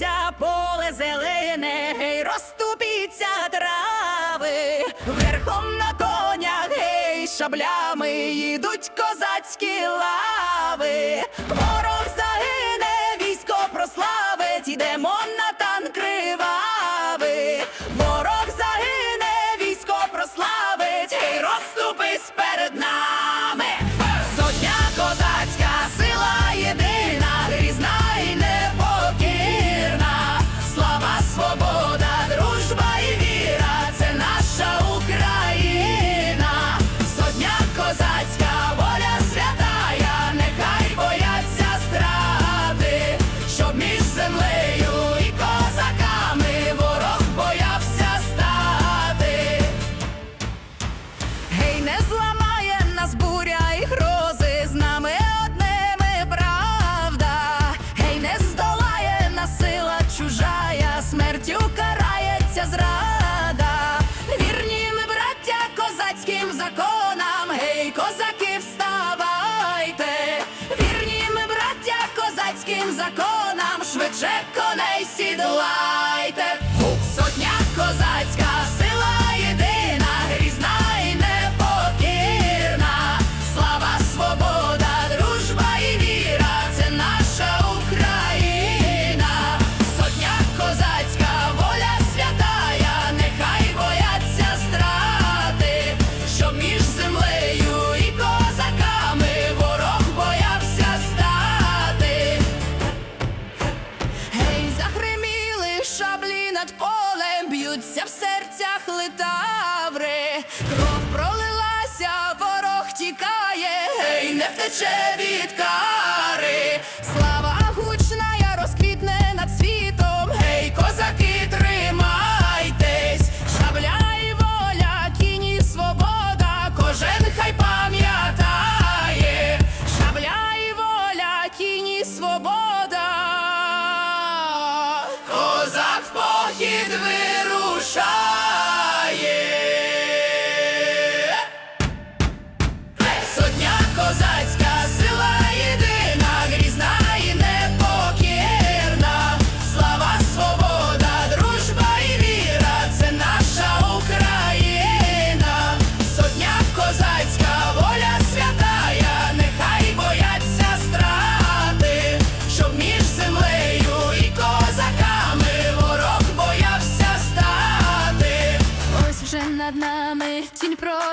Розступіться поле зелене, гей, розступіться трави, верхом на конях, гей, шаблями їдуть козацькі лави, ворог за. check Билися в серцях литаври, кров пролилася, ворог тікає, Гей, не втече від кари. сотня.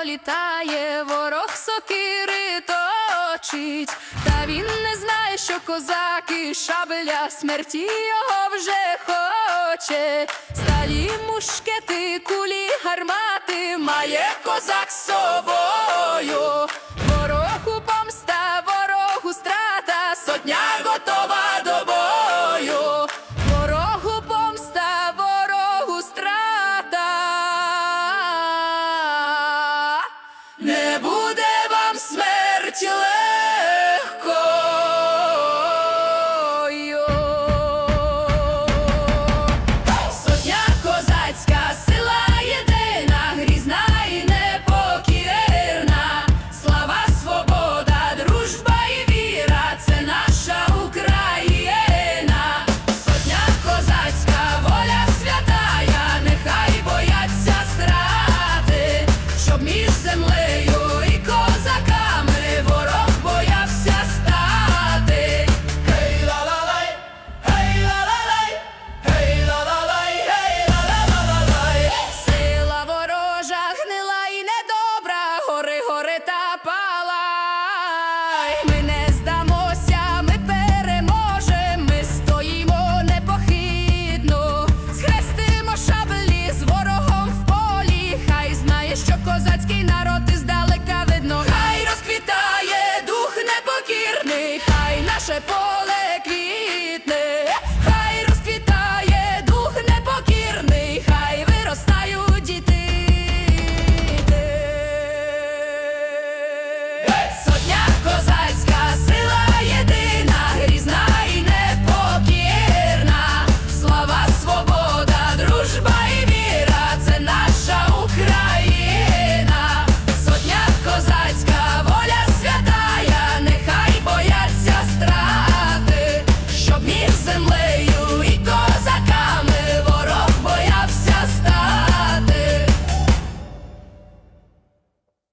літає, ворог сокири точить, та він не знає, що козаки шабеля смерті його вже хоче, сталі мушкети, кулі, гармати має козак з собою, ворогу помста, ворогу страта, сотня готова.